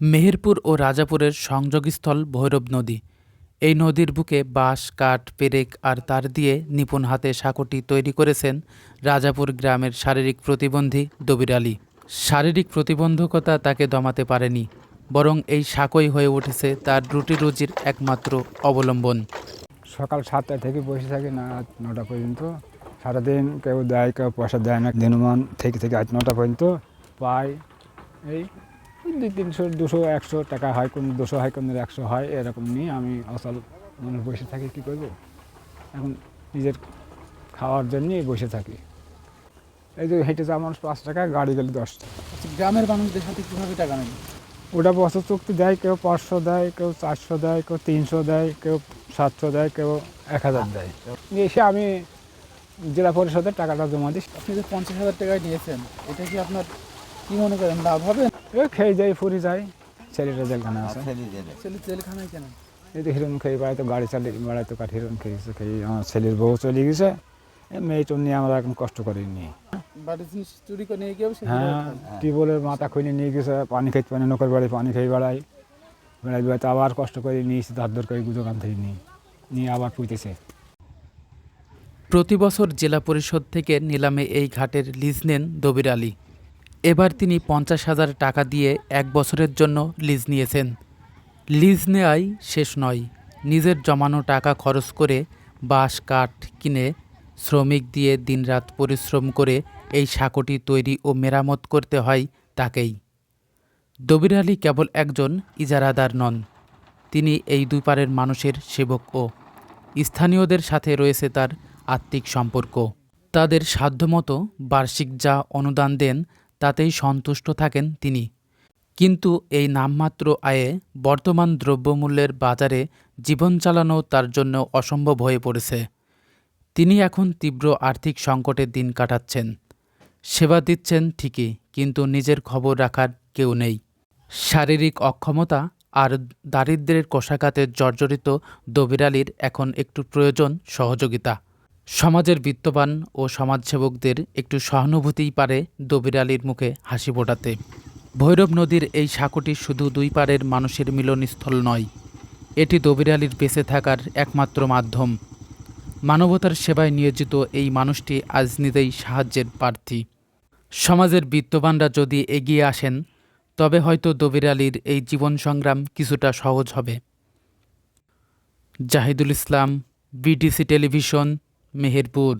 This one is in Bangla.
মেহেরপুর ও রাজাপুরের সংযোগস্থল ভৈরব নদী। এই নদীর বুকে বাঁশ, কাঠ, পেরেক আর তার দিয়ে নিপুণ হাতে সাঁকোটি তৈরি করেছেন রাজাপুর গ্রামের শারীরিক প্রতিবন্ধী দবির আলী। শারীরিক প্রতিবন্ধকতা তাকে দমাতে পারেনি, বরং এই সাঁকোই হয়ে উঠেছে তার রুটি রুজির একমাত্র অবলম্বন। সকাল সাতটা থেকে বসে থাকি না নটা পর্যন্ত। সারাদিন কেউ দেয়, কেউ পয়সা দেয় না দিনমান থেকে থেকে আজ নটা পর্যন্ত। পাই এই দুই তিনশো দুশো একশো টাকা হয় কোন দুশো হয় কোন একশো হয় এরকম নিয়ে আমি অসল মানুষ বসে থাকি কী করব? এখন নিজের খাওয়ার জন্যই বসে থাকি। এই যে হেঁটে যাওয়া মানুষ পাঁচ টাকা গাড়ি গেলে দশ টাকা। আচ্ছা, গ্রামের মানুষদের সাথে কীভাবে টাকা নেন ওটা বছর চুক্তি দেয় কেউ পাঁচশো দেয় কেউ চারশো দেয় কেউ তিনশো দেয় কেউ সাতশো দেয় কেউ এক হাজার দেয়। এসে আমি জেলা পরিষদের টাকাটা জমা দিই। আপনি যে পঞ্চাশ হাজার টাকায় নিয়েছেন এটা কি আপনার কি মনে করেন লাভ হবে এই খেয়ে যাই ফুরি যাই। ছেলেটা জেলখানে আছে। ছেলে জেলখানায় কেন? এই তো হিরণ খেয়ে বেড়াইতো গাড়ি চালিয়ে বেড়াইতো কাঠ হিরণ খেয়েছে খেয়ে আমার ছেলের বউ চলে গেছে। এই মেয়েটা নিয়ে আমরা এখন কষ্ট করে নিয়ে হ্যাঁ টিউবওয়েলের মাথা খুলে নিয়ে গেছে পানি খেতে পানি নৌকার বাড়ি পানি খেয়ে বেড়াই বেড়াই বেড়াইতে আবার কষ্ট করে নিয়েছি ধার ধর করে দোকান থেকে নিয়ে নিয়ে আবার পুঁতেছে প্রতি বছর জেলা পরিষদ থেকে নিলামে এই ঘাটের লিজ নেন দবির আলী। এবার তিনি পঞ্চাশ হাজার টাকা দিয়ে এক বছরের জন্য লিজ নিয়েছেন। লিজ নেওয়াই শেষ নয়। নিজের জমানো টাকা খরচ করে বাঁশ, কাঠ কিনে শ্রমিক দিয়ে দিনরাত পরিশ্রম করে এই সাঁকোটি তৈরি ও মেরামত করতে হয় তাকেই। দবির আলী কেবল একজন ইজারাদার নন। তিনি এই দুই পারের মানুষের সেবকও স্থানীয়দের সাথে রয়েছে তার আত্মিক সম্পর্ক। তাদের সাধ্যমতো বার্ষিক যা অনুদান দেন তাতেই সন্তুষ্ট থাকেন তিনি। কিন্তু এই নামমাত্র আয়ে বর্তমান দ্রব্যমূল্যের বাজারে জীবন চালানো তার জন্য অসম্ভব হয়ে পড়েছে। তিনি এখন তীব্র আর্থিক সংকটের দিন কাটাচ্ছেন। সেবা দিচ্ছেন ঠিকই, কিন্তু নিজের খবর রাখার কেউ নেই। শারীরিক অক্ষমতা আর দারিদ্র্যের কোষাঘাতে জর্জরিত দবিরালির এখন একটু প্রয়োজন সহযোগিতা। সমাজের বিত্তবান ও সমাজসেবকদের একটু সহানুভূতিই পারে দবিরালির মুখে হাসি ফোটাতে। ভৈরব নদীর এই সাঁকোটি শুধু দুই পারের মানুষের মিলনস্থল নয়, এটি দবিরালির বেঁচে থাকার একমাত্র মাধ্যম। মানবতার সেবায় নিয়োজিত এই মানুষটি আজ নিজেই সাহায্যের প্রার্থী। সমাজের বিত্তবানরা যদি এগিয়ে আসেন, তবে হয়তো দবির আলীর এই জীবন সংগ্রাম কিছুটা সহজ হবে। Zahidul Islam, BTC television Meherpur